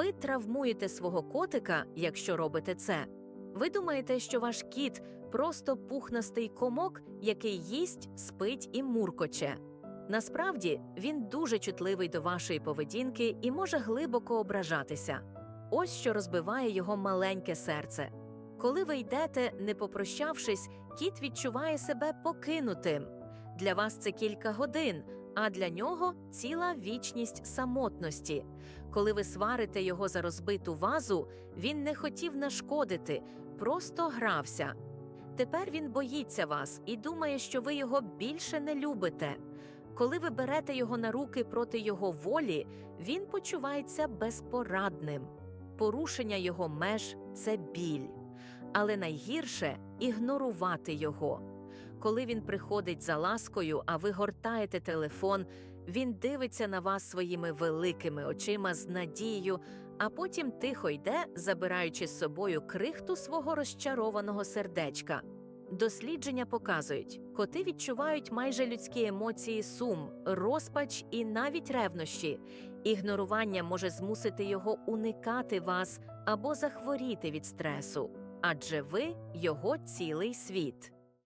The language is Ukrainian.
Ви травмуєте свого котика, якщо робите це. Ви думаєте, що ваш кіт просто пухнастий комок, який їсть, спить і муркоче. Насправді він дуже чутливий до вашої поведінки і може глибоко ображатися. Ось що розбиває його маленьке серце. Коли ви йдете, не попрощавшись, кіт відчуває себе покинутим. Для вас це кілька годин, а для нього ціла вічність самотності. Коли ви сварите його за розбиту вазу, він не хотів нашкодити, просто грався. Тепер він боїться вас і думає, що ви його більше не любите. Коли ви берете його на руки проти його волі, він почувається безпорадним. Порушення його меж це біль. Але найгірше ігнорувати його. Коли він приходить за ласкою, а ви гортаєте телефон, він дивиться на вас своїми великими очима з надією, а потім тихо йде, забираючи з собою крихту свого розчарованого сердечка. Дослідження показують, коти відчувають майже людські емоції сум, розпач і навіть ревнощі. Ігнорування може змусити його уникати вас або захворіти від стресу, адже ви його цілий світ.